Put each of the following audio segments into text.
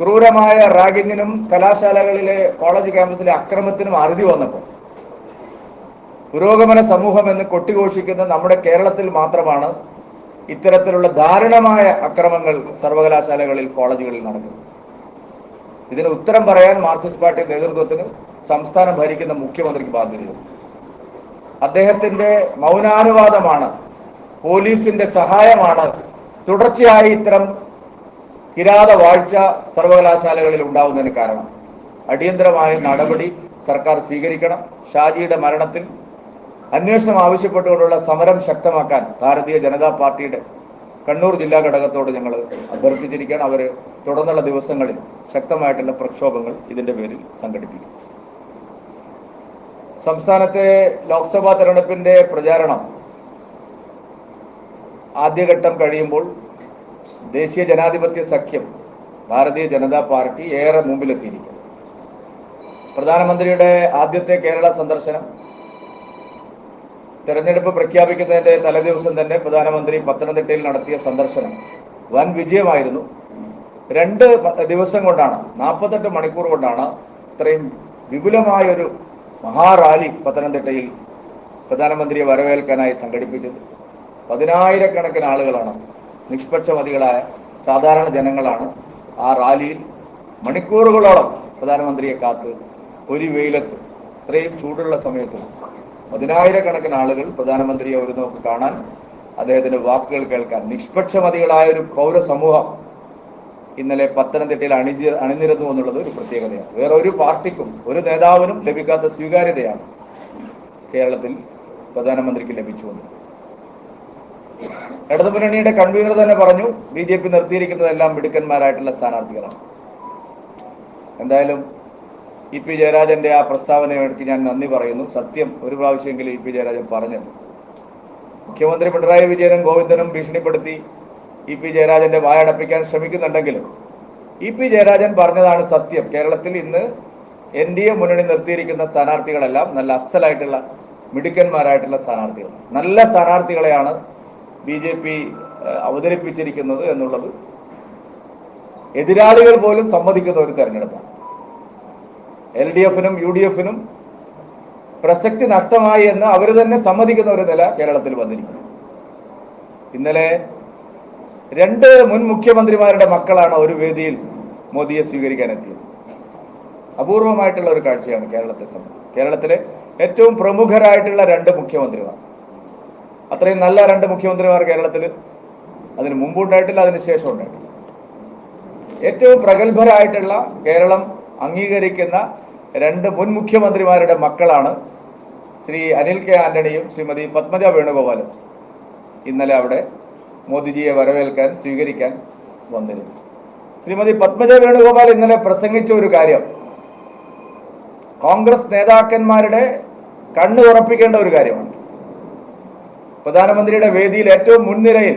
ക്രൂരമായ റാഗിങ്ങിനും കലാശാലകളിലെ കോളേജ് ക്യാമ്പസിലെ അക്രമത്തിനും അറുതി വന്നപ്പോൾ. പുരോഗമന സമൂഹം എന്ന് കൊട്ടിഘോഷിക്കുന്ന നമ്മുടെ കേരളത്തിൽ മാത്രമാണ് ഇത്തരത്തിലുള്ള ദാരുണമായ അക്രമങ്ങൾ സർവകലാശാലകളിൽ കോളേജുകളിൽ നടക്കുന്നത്. ഇതിന് ഉത്തരം പറയാൻ മാർക്സിസ്റ്റ് പാർട്ടി നേതൃത്വത്തിന് സംസ്ഥാനം ഭരിക്കുന്ന മുഖ്യമന്ത്രിക്ക് ബാധ്യതയുണ്ട്. അദ്ദേഹത്തിന്റെ മൗനാനുവാദമാണ് പോലീസിന്റെ സഹായമാണ് തുടർച്ചയായി ഇത്തരം കിരാത വാഴ്ച സർവകലാശാലകളിൽ ഉണ്ടാവുന്നതിന് കാരണം അടിയന്തരമായ നടപടി സർക്കാർ സ്വീകരിക്കണം. ഷാജിയുടെ മരണത്തിൽ അന്വേഷണം ആവശ്യപ്പെട്ടുകൊണ്ടുള്ള സമരം ശക്തമാക്കാൻ ഭാരതീയ ജനതാ പാർട്ടിയുടെ കണ്ണൂർ ജില്ലാ ഘടകത്തോട് ഞങ്ങൾ അഭ്യർത്ഥിച്ചിരിക്കുകയാണ്. അവർ തുടർന്നുള്ള ദിവസങ്ങളിൽ ശക്തമായിട്ടുള്ള പ്രക്ഷോഭങ്ങൾ ഇതിന്റെ പേരിൽ സംഘടിപ്പിക്കും. സംസ്ഥാനത്തെ ലോക്സഭാ തെരഞ്ഞെടുപ്പിന്റെ പ്രചാരണം ആദ്യഘട്ടം കഴിയുമ്പോൾ ദേശീയ ജനാധിപത്യ സഖ്യം ഭാരതീയ ജനതാ പാർട്ടി ഏറെ മുമ്പിലെത്തിയിരിക്കുന്നു. പ്രധാനമന്ത്രിയുടെ ആദ്യത്തെ കേരള സന്ദർശനം തെരഞ്ഞെടുപ്പ് പ്രഖ്യാപിക്കുന്നതിന്റെ തലേദിവസം തന്നെ പ്രധാനമന്ത്രി പത്തനംതിട്ടയിൽ നടത്തിയ സന്ദർശനം വൻ വിജയമായിരുന്നു. രണ്ട് ദിവസം കൊണ്ടാണ് നാൽപ്പത്തെട്ട് മണിക്കൂർ കൊണ്ടാണ് ഇത്രയും വിപുലമായൊരു മഹാറാലി പത്തനംതിട്ടയിൽ പ്രധാനമന്ത്രിയെ വരവേൽക്കാനായി സംഘടിപ്പിച്ചത്. പതിനായിരക്കണക്കിന് ആളുകളാണ് നിഷ്പക്ഷമതികളായ സാധാരണ ജനങ്ങളാണ് ആ റാലിയിൽ മണിക്കൂറുകളോളം പ്രധാനമന്ത്രിയെ കാത്ത് ഒരു വെയിലത്ത് ഇത്രയും ചൂടുള്ള സമയത്ത് പതിനായിരക്കണക്കിന് ആളുകൾ പ്രധാനമന്ത്രിയെ ഒരു നോക്ക് കാണാൻ അദ്ദേഹത്തിന്റെ വാക്കുകൾ കേൾക്കാൻ നിഷ്പക്ഷമതികളായ ഒരു പൗരസമൂഹം ഇന്നലെ പത്തനംതിട്ടയിൽ അണിജി അണിനിരന്നു എന്നുള്ളത് ഒരു പ്രത്യേകതയാണ്. വേറെ ഒരു പാർട്ടിക്കും ഒരു നേതാവിനും ലഭിക്കാത്ത സ്വീകാര്യതയാണ് കേരളത്തിൽ പ്രധാനമന്ത്രിക്ക് ലഭിച്ചു വന്നത് ഇടതുമുന്നണിയുടെ കൺവീനർ തന്നെ പറഞ്ഞു ബി ജെ പി നിർത്തിയിരിക്കുന്നതെല്ലാം മിടുക്കന്മാരായിട്ടുള്ള സ്ഥാനാർത്ഥികളാണ്. എന്തായാലും ഇ പി ജയരാജന്റെ ആ പ്രസ്താവനയ്ക്ക് ഞാൻ നന്ദി പറയുന്നു. സത്യം ഒരു പ്രാവശ്യമെങ്കിലും ഇ പി ജയരാജൻ പറഞ്ഞു മുഖ്യമന്ത്രി പിണറായി വിജയനും ഗോവിന്ദനും ഭീഷണിപ്പെടുത്തി ഇ പി ജയരാജന്റെ വായടപ്പിക്കാൻ ശ്രമിക്കുന്നുണ്ടെങ്കിലും ഇ പി ജയരാജൻ പറഞ്ഞതാണ് സത്യം. കേരളത്തിൽ ഇന്ന് എൻ ഡി എ മുന്നണി നിർത്തിയിരിക്കുന്ന സ്ഥാനാർത്ഥികളെല്ലാം നല്ല അസലായിട്ടുള്ള മിടുക്കന്മാരായിട്ടുള്ള സ്ഥാനാർത്ഥികൾ. നല്ല സ്ഥാനാർത്ഥികളെയാണ് ബി ജെ പി അവതരിപ്പിച്ചിരിക്കുന്നത് എന്നുള്ളത് എതിരാളികൾ പോലും സമ്മതിക്കുന്ന ഒരു തെരഞ്ഞെടുപ്പാണ്. എൽ ഡി എഫിനും യു ഡി എഫിനും പ്രസക്തി നഷ്ടമായി എന്ന് അവർ തന്നെ സമ്മതിക്കുന്ന ഒരു നില കേരളത്തിൽ വന്നിരിക്കുന്നു. ഇന്നലെ രണ്ട് മുൻ മുഖ്യമന്ത്രിമാരുടെ മക്കളാണ് ഒരു വേദിയിൽ മോദിയെ സ്വീകരിക്കാൻ എത്തിയത് അപൂർവമായിട്ടുള്ള ഒരു കാഴ്ചയാണ് കേരളത്തെ സംബന്ധിച്ച്. കേരളത്തിലെ ഏറ്റവും പ്രമുഖരായിട്ടുള്ള രണ്ട് മുഖ്യമന്ത്രിമാർ. അത്രയും നല്ല രണ്ട് മുഖ്യമന്ത്രിമാർ കേരളത്തിൽ അതിന് മുമ്പുണ്ടായിട്ടില്ല അതിന് ശേഷം ഉണ്ടായിട്ടില്ല. ഏറ്റവും പ്രഗത്ഭരായിട്ടുള്ള കേരളം അംഗീകരിക്കുന്ന രണ്ട് മുൻ മുഖ്യമന്ത്രിമാരുടെ മക്കളാണ് ശ്രീ അനിൽ കെ ആന്റണിയും ശ്രീമതി പത്മജ വേണുഗോപാലും ഇന്നലെ അവിടെ മോദിജിയെ വരവേൽക്കാൻ സ്വീകരിക്കാൻ വന്നിരുന്നു. ശ്രീമതി പത്മജ വേണുഗോപാൽ ഇന്നലെ പ്രസംഗിച്ച ഒരു കാര്യം കോൺഗ്രസ് നേതാക്കന്മാരുടെ കണ്ണു ഉറപ്പിക്കേണ്ട ഒരു കാര്യമാണ്. പ്രധാനമന്ത്രിയുടെ വേദിയിൽ ഏറ്റവും മുൻനിരയിൽ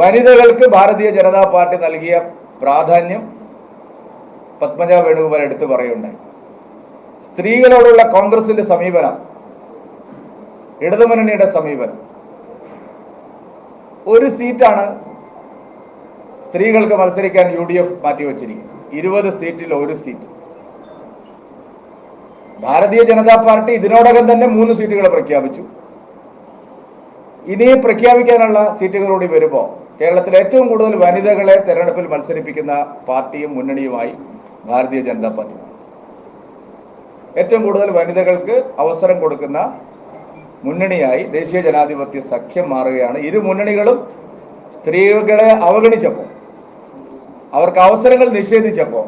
വനിതകൾക്ക് ഭാരതീയ ജനതാ പാർട്ടി നൽകിയ പ്രാധാന്യം പത്മജ വേണുഗോപാൽ എടുത്തു പറയുണ്ടായി സ്ത്രീകളോടുള്ള കോൺഗ്രസിന്റെ സമീപനം ഇടതുമുന്നണിയുടെ സമീപനം. ഒരു സീറ്റാണ് സ്ത്രീകൾക്ക് മത്സരിക്കാൻ യു ഡി എഫ് മാറ്റിവെച്ചിരിക്കുന്നത്. ഇരുപത് സീറ്റിൽ ഒരു സീറ്റ്. ഭാരതീയ ജനതാ പാർട്ടി ഇതിനോടകം തന്നെ മൂന്ന് സീറ്റുകൾ പ്രഖ്യാപിച്ചു. ഇനിയും പ്രഖ്യാപിക്കാനുള്ള സീറ്റുകൾ വരുമ്പോൾ കേരളത്തിൽ ഏറ്റവും കൂടുതൽ വനിതകളെ തെരഞ്ഞെടുപ്പിൽ മത്സരിപ്പിക്കുന്ന പാർട്ടിയും മുന്നണിയുമായി ഭാരതീയ ജനതാ പാർട്ടി. ഏറ്റവും കൂടുതൽ വനിതകൾക്ക് അവസരം കൊടുക്കുന്ന മുന്നണിയായി ദേശീയ ജനാധിപത്യ സഖ്യം മാറുകയാണ്. ഇരു മുന്നണികളും സ്ത്രീകളെ അവഗണിച്ചപ്പോൾ അവർക്ക് അവസരങ്ങൾ നിഷേധിച്ചപ്പോൾ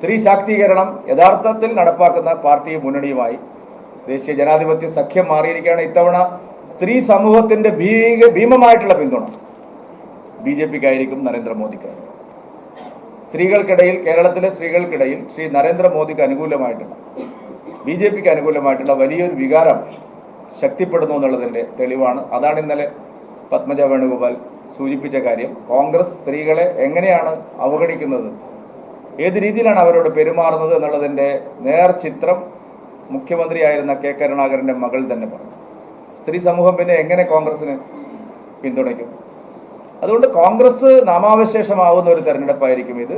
സ്ത്രീ ശാക്തീകരണം യഥാർത്ഥത്തിൽ നടപ്പാക്കുന്ന പാർട്ടിയും മുന്നണിയുമായി ദേശീയ ജനാധിപത്യ സഖ്യം മാറിയിരിക്കുകയാണ്. ഇത്തവണ സ്ത്രീ സമൂഹത്തിന്റെ ഭീക ഭീമമായിട്ടുള്ള പിന്തുണ. ബി ജെ പിക്കായിരിക്കും നരേന്ദ്രമോദിക്കായിരിക്കും സ്ത്രീകൾക്കിടയിൽ കേരളത്തിലെ സ്ത്രീകൾക്കിടയിൽ ശ്രീ നരേന്ദ്രമോദിക്ക് അനുകൂലമായിട്ടുള്ള ബി ജെ പിക്ക് അനുകൂലമായിട്ടുള്ള വലിയൊരു വികാരം ശക്തിപ്പെടുന്നു എന്നുള്ളതിന്റെ തെളിവാണ്. അതാണ് ഇന്നലെ പത്മജ വേണുഗോപാൽ സൂചിപ്പിച്ച കാര്യം. കോൺഗ്രസ് സ്ത്രീകളെ എങ്ങനെയാണ് അവഗണിക്കുന്നത്? ഏത് രീതിയിലാണ് അവരോട് പെരുമാറുന്നത് എന്നുള്ളതിന്റെ നേർചിത്രം മുഖ്യമന്ത്രിയായിരുന്ന കെ കരുണാകരന്റെ മകൾ തന്നെ പറഞ്ഞു. സ്ത്രീ സമൂഹം പിന്നെ എങ്ങനെ കോൺഗ്രസിന് പിന്തുണയ്ക്കും? അതുകൊണ്ട് കോൺഗ്രസ് നാമാവശേഷമാവുന്ന ഒരു തെരഞ്ഞെടുപ്പായിരിക്കും ഇത്.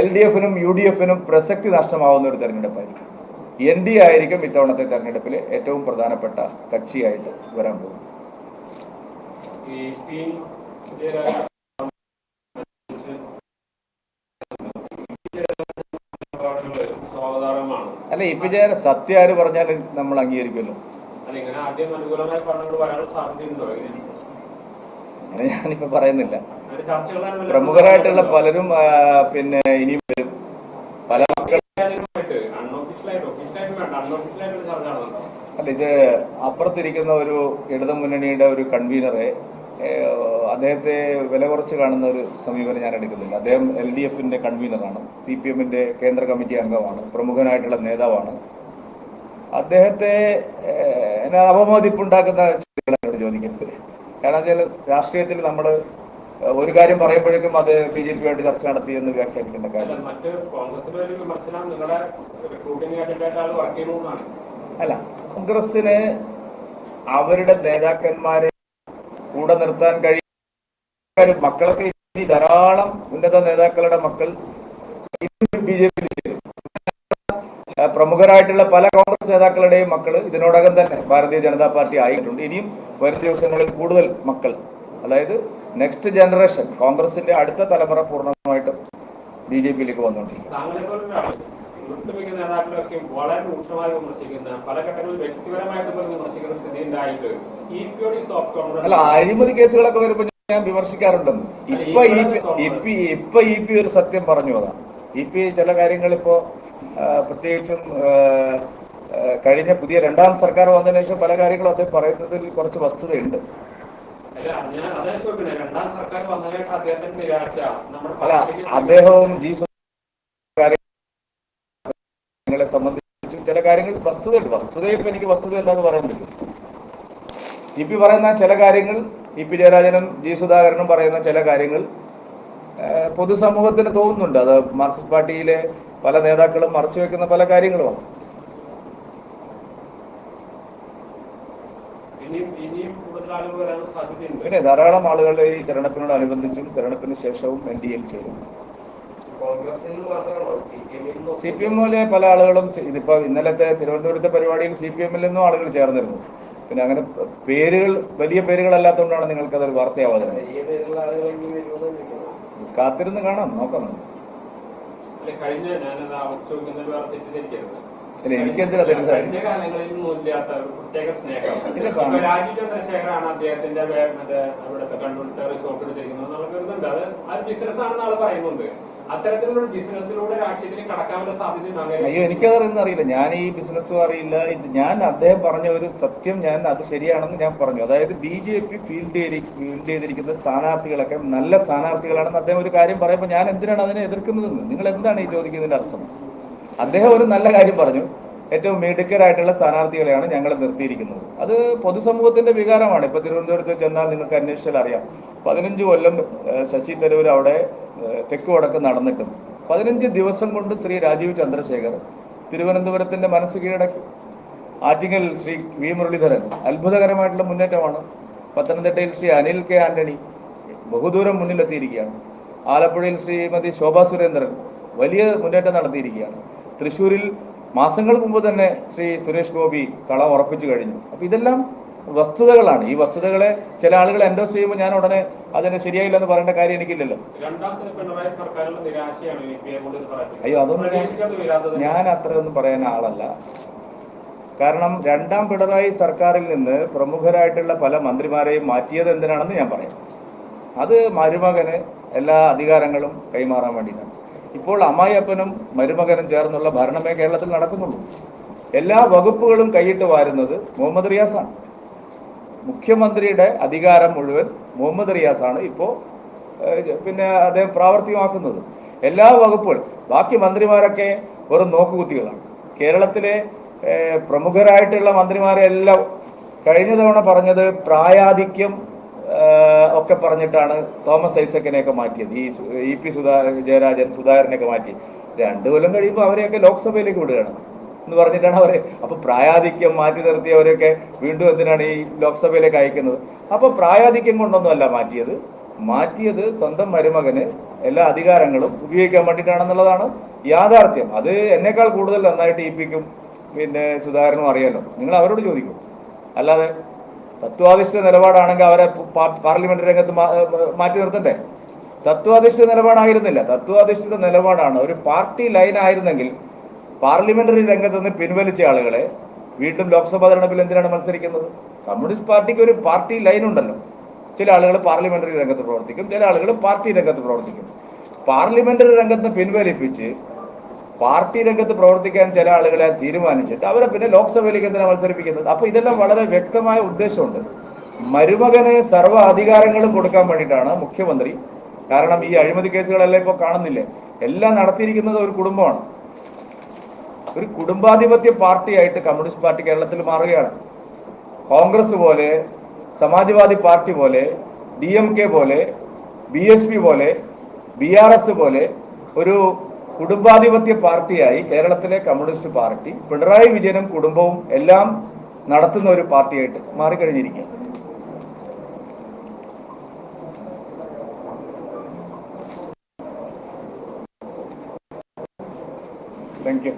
എൽ ഡി എഫിനും യു ഡി എഫിനും പ്രസക്തി നഷ്ടമാവുന്ന ഒരു തെരഞ്ഞെടുപ്പായിരിക്കും. എൻ ഡി ആയിരിക്കും ഇത്തവണത്തെ തെരഞ്ഞെടുപ്പിൽ ഏറ്റവും പ്രധാനപ്പെട്ട കക്ഷിയായിട്ട് വരാൻ പി സ്വാഗതാർഹമാണ് അല്ല ഇപ്പൊ ഞാൻ സത്യം ആര് പറഞ്ഞാൽ നമ്മൾ അംഗീകരിക്കുമല്ലോ. അങ്ങനെ ഞാനിപ്പോ പറയുന്നില്ല. പ്രമുഖരായിട്ടുള്ള പലരും പിന്നെ ഇനിയും വരും. പല അല്ല ഇത് അപ്പുറത്തിരിക്കുന്ന ഒരു ഇടതു മുന്നണിയുടെ ഒരു കൺവീനറെ അദ്ദേഹത്തെ വില കുറച്ച് കാണുന്ന ഒരു സമീപനം ഞാൻ എടുക്കുന്നില്ല. അദ്ദേഹം എൽ ഡി എഫിന്റെ കൺവീനറാണ്. സി പി എമ്മിന്റെ കേന്ദ്ര കമ്മിറ്റി അംഗമാണ്. പ്രമുഖനായിട്ടുള്ള നേതാവാണ്. അദ്ദേഹത്തെ അപമതിപ്പുണ്ടാക്കുന്ന ചോദ്യങ്ങളാണ് ചോദിക്കുന്നത്. കാരണം വെച്ചാൽ രാഷ്ട്രീയത്തിൽ നമ്മൾ ഒരു കാര്യം പറയുമ്പോഴേക്കും അത് ബി ജെ പിയായിട്ട് ചർച്ച നടത്തി എന്ന് വ്യാഖ്യാനിക്കേണ്ട കാര്യം. അല്ല കോൺഗ്രസിന് അവരുടെ നേതാക്കന്മാരെ കൂടെ നിർത്താൻ കഴിയും. മക്കളൊക്കെ ധാരാളം ഉന്നത നേതാക്കളുടെ മക്കൾ ബി ജെ പി പ്രമുഖരായിട്ടുള്ള പല കോൺഗ്രസ് നേതാക്കളുടെയും മക്കൾ ഇതിനോടകം തന്നെ ഭാരതീയ ജനതാ പാർട്ടി ആയിട്ടുണ്ട്. ഇനിയും വരും ദിവസങ്ങളിൽ കൂടുതൽ മക്കൾ. അതായത് നെക്സ്റ്റ് ജനറേഷൻ കോൺഗ്രസിന്റെ അടുത്ത തലമുറ പൂർണമായിട്ടും ബി ജെ പിയിലേക്ക് വന്നുകൊണ്ടിരിക്കും നേതാക്കളൊക്കെ വളരെ രൂക്ഷമായി വിമർശിക്കുന്ന പല ഘട്ടങ്ങളിൽ വ്യക്തിപരമായിട്ട് പോലും വിമർശിക്കുന്ന സ്ഥിതി ഉണ്ടായിട്ട് E P O D soft അല്ല അഴിമതി കേസുകളൊക്കെ വരുമ്പോൾ ഞാൻ വിമർശിക്കാറുണ്ടെന്ന് ഇപ്പൊ ഇപ്പൊ ഇപ്പൊ ഇ പി ഒരു സത്യം പറഞ്ഞു അതാണ് ഇ പി ചില കാര്യങ്ങൾ ഇപ്പോ പ്രത്യേകിച്ചും കഴിഞ്ഞ പുതിയ രണ്ടാം സർക്കാർ വന്നതിന് ശേഷം പല കാര്യങ്ങളും അദ്ദേഹം പറയുന്നതിൽ കുറച്ച് വസ്തുതയുണ്ട്. അല്ല അദ്ദേഹവും ജി കാര്യങ്ങളെ സംബന്ധിച്ച് ചില കാര്യങ്ങൾ വസ്തുതയുണ്ട്. വസ്തുതയിൽ എനിക്ക് വസ്തുതയല്ലാതെ പറയാൻ പറ്റും ഇ പി പറയുന്ന ചില കാര്യങ്ങൾ ഇ പി ജയരാജനും ജി സുധാകരനും പറയുന്ന ചില കാര്യങ്ങൾ പൊതുസമൂഹത്തിന് തോന്നുന്നുണ്ട്. അത് മാർക്സിസ്റ്റ് പാർട്ടിയിലെ പല നേതാക്കളും മറച്ചു വെക്കുന്ന പല കാര്യങ്ങളുമാണ് പിന്നെ ധാരാളം ആളുകൾ ഈ തെരഞ്ഞെടുപ്പിനോടനുബന്ധിച്ചും തെരഞ്ഞെടുപ്പിന് ശേഷവും എൻ ഡി എയിൽ ചേരും. സി പി എമ്മിലെ പല ആളുകളും ഇതിപ്പോ ഇന്നലത്തെ തിരുവനന്തപുരത്തെ പരിപാടിയിൽ സി പി എമ്മിൽ നിന്നും ആളുകൾ ചേർന്നിരുന്നു. പിന്നെ അങ്ങനെ പേരുകൾ വലിയ പേരുകളല്ലാത്തതുകൊണ്ടാണ് നിങ്ങൾക്ക് അതൊരു വാർത്തയാവാതെ കാത്തിരുന്ന് കാണാം നോക്കാം. അല്ല എനിക്കെന്തിനാ. രാജീവ് ചന്ദ്രശേഖറാണ് അദ്ദേഹത്തിന്റെ മറ്റേ അവിടുത്തെ കണ്ണൂരത്തെ റിസോർട്ട് എടുത്തിരിക്കുന്നത്. നമുക്ക് അത് അത് ബിസിനസ് ആണെന്ന് ആൾ പറയുന്നുണ്ട് അത്തരത്തിലുള്ള ബിസിനസ്സിലൂടെ രാഷ്ട്രീയത്തിന് കടക്കാനുള്ള സാധ്യത അയ്യോ എനിക്കതറിയുന്ന അറിയില്ല. ഞാൻ ഈ ബിസിനസ്സും അറിയില്ല. ഞാൻ അദ്ദേഹം പറഞ്ഞ ഒരു സത്യം ഞാൻ അത് ശരിയാണെന്ന് ഞാൻ പറഞ്ഞു. അതായത് B J P field field ചെയ്തിരിക്കുന്ന സ്ഥാനാർത്ഥികളൊക്കെ നല്ല സ്ഥാനാർത്ഥികളാണെന്ന് അദ്ദേഹം ഒരു കാര്യം പറയുമ്പോൾ ഞാൻ എന്തിനാണ് അതിനെ എതിർക്കുന്നതെന്ന്? നിങ്ങൾ എന്താണ് ഈ ചോദിക്കുന്നതിന്റെ അർത്ഥം? അദ്ദേഹം ഒരു നല്ല കാര്യം പറഞ്ഞു. ഏറ്റവും മിടുക്കരായിട്ടുള്ള സ്ഥാനാർത്ഥികളെയാണ് ഞങ്ങൾ നിർത്തിയിരിക്കുന്നത്. അത് പൊതുസമൂഹത്തിന്റെ വികാരമാണ്. ഇപ്പൊ തിരുവനന്തപുരത്ത് ചെന്നാൽ നിങ്ങൾക്ക് അന്വേഷിച്ചാൽ അറിയാം. പതിനഞ്ച് കൊല്ലം ശശി തരൂർ അവിടെ തെക്ക് വടക്ക് നടന്നിട്ടും. പതിനഞ്ച് ദിവസം കൊണ്ട് ശ്രീ രാജീവ് ചന്ദ്രശേഖർ തിരുവനന്തപുരത്തിന്റെ മനസ്സ് കീഴടക്കി. ആറ്റിങ്ങൽ ശ്രീ വി മുരളീധരൻ അത്ഭുതകരമായിട്ടുള്ള മുന്നേറ്റമാണ്. പത്തനംതിട്ടയിൽ ശ്രീ അനിൽ കെ ആന്റണി ബഹുദൂരം മുന്നിലെത്തിയിരിക്കുകയാണ്. ആലപ്പുഴയിൽ ശ്രീമതി ശോഭാ സുരേന്ദ്രൻ വലിയ മുന്നേറ്റം നടത്തിയിരിക്കുകയാണ്. തൃശ്ശൂരിൽ മാസങ്ങൾക്ക് മുമ്പ് തന്നെ ശ്രീ സുരേഷ് ഗോപി കള ഉറപ്പിച്ചു കഴിഞ്ഞു. അപ്പൊ ഇതെല്ലാം വസ്തുതകളാണ്. ഈ വസ്തുതകളെ ചില ആളുകൾ എൻഡോസ് ചെയ്യുമ്പോൾ ഞാൻ ഉടനെ അതിന് ശരിയായില്ല എന്ന് പറയേണ്ട കാര്യം എനിക്കില്ലല്ലോ. അയ്യോ അതൊന്നും ഞാൻ അത്രയൊന്നും പറയുന്ന ആളല്ല. കാരണം രണ്ടാം പിണറായി സർക്കാരിൽ നിന്ന് പ്രമുഖരായിട്ടുള്ള പല മന്ത്രിമാരെയും മാറ്റിയത് എന്തിനാണെന്ന് ഞാൻ പറയാം. അത് മരുമകന് എല്ലാ അധികാരങ്ങളും കൈമാറാൻ വേണ്ടിയിട്ടാണ്. ഇപ്പോൾ അമ്മായിയപ്പനും മരുമകനും ചേർന്നുള്ള ഭരണമേ കേരളത്തിൽ നടക്കുന്നുള്ളൂ. എല്ലാ വകുപ്പുകളും കൈയിട്ട് വാരുന്നത് മുഹമ്മദ് റിയാസാണ്. മുഖ്യമന്ത്രിയുടെ അധികാരം മുഴുവൻ മുഹമ്മദ് റിയാസാണ് ഇപ്പോൾ പിന്നെ അദ്ദേഹം പ്രാവർത്തികമാക്കുന്നത്. എല്ലാ വകുപ്പുകളും ബാക്കി മന്ത്രിമാരൊക്കെ വെറും നോക്കുകുത്തികളാണ്. കേരളത്തിലെ പ്രമുഖരായിട്ടുള്ള മന്ത്രിമാരെ എല്ലാം കഴിഞ്ഞ തവണ പറഞ്ഞത് പ്രായാധിക്യം ഒക്കെ പറഞ്ഞിട്ടാണ് തോമസ് ഐസക്കിനെയൊക്കെ മാറ്റിയത്. ഈ ഇ പി സുധാ ജയരാജൻ സുധാകരനെയൊക്കെ മാറ്റി. രണ്ടു കൊല്ലം കഴിയുമ്പോൾ അവരെയൊക്കെ ലോക്സഭയിലേക്ക് വിടുകയാണ് എന്ന് പറഞ്ഞിട്ടാണ് അവരെ അപ്പൊ പ്രായാധിക്യം മാറ്റി നിർത്തിയവരെയൊക്കെ വീണ്ടും എന്തിനാണ് ഈ ലോക്സഭയിലേക്ക് അയക്കുന്നത്? അപ്പൊ പ്രായാധിക്യം കൊണ്ടൊന്നുമല്ല മാറ്റിയത്. മാറ്റിയത് സ്വന്തം മരുമകന് എല്ലാ അധികാരങ്ങളും ഉപയോഗിക്കാൻ വേണ്ടിയിട്ടാണെന്നുള്ളതാണ് യാഥാർത്ഥ്യം. അത് എന്നേക്കാൾ കൂടുതൽ നന്നായിട്ട് ഇ പിക്കും പിന്നെ സുധാകരനും അറിയാലോ. നിങ്ങൾ അവരോട് ചോദിക്കും. അല്ലാതെ തത്വാധിഷ്ഠിത നിലപാടാണെങ്കിൽ അവരെ പാർലമെന്റ് രംഗത്ത് മാറ്റി നിർത്തണ്ടേ? തത്വാധിഷ്ഠിത നിലപാടായിരുന്നില്ല. തത്വാധിഷ്ഠിത നിലപാടാണ്. ഒരു പാർട്ടി ലൈൻ ആയിരുന്നെങ്കിൽ പാർലമെന്ററി രംഗത്ത് നിന്ന് പിൻവലിച്ച ആളുകളെ വീണ്ടും ലോക്സഭാ തെരഞ്ഞെടുപ്പിൽ എന്തിനാണ് മത്സരിക്കുന്നത്? കമ്മ്യൂണിസ്റ്റ് പാർട്ടിക്ക് ഒരു പാർട്ടി ലൈൻ ഉണ്ടല്ലോ. ചില ആളുകൾ പാർലമെന്ററി രംഗത്ത് പ്രവർത്തിക്കും ചില ആളുകൾ പാർട്ടി രംഗത്ത് പ്രവർത്തിക്കും. പാർലമെന്ററി രംഗത്ത് പിൻവലിപ്പിച്ച് പാർട്ടി രംഗത്ത് പ്രവർത്തിക്കാൻ ചില ആളുകളെ തീരുമാനിച്ചിട്ട് അവരെ പിന്നെ ലോക്സഭയിലേക്ക് എന്തിനാ മത്സരിപ്പിക്കുന്നത്? അപ്പൊ ഇതെല്ലാം വളരെ വ്യക്തമായ ഉദ്ദേശമുണ്ട്. മരുമകന് സർവ അധികാരങ്ങളും കൊടുക്കാൻ വേണ്ടിയിട്ടാണ് മുഖ്യമന്ത്രി. കാരണം ഈ അഴിമതി കേസുകളെല്ലാം ഇപ്പോൾ കാണുന്നില്ലേ? എല്ലാം നടത്തിയിരിക്കുന്നത് ഒരു കുടുംബമാണ്. ഒരു കുടുംബാധിപത്യ പാർട്ടിയായിട്ട് കമ്മ്യൂണിസ്റ്റ് പാർട്ടി കേരളത്തിൽ മാറുകയാണ്. കോൺഗ്രസ് പോലെ സമാജ്വാദി പാർട്ടി പോലെ ഡി എം കെ പോലെ ബി എസ് പി പോലെ ബി ആർ എസ് പോലെ ഒരു കുടുംബാധിപത്യ പാർട്ടിയായി കേരളത്തിലെ കമ്മ്യൂണിസ്റ്റ് പാർട്ടി പിണറായി വിജയനും കുടുംബവും എല്ലാം നടത്തുന്ന ഒരു പാർട്ടിയായിട്ട് മാറിക്കഴിഞ്ഞിരിക്കുക താങ്ക് യു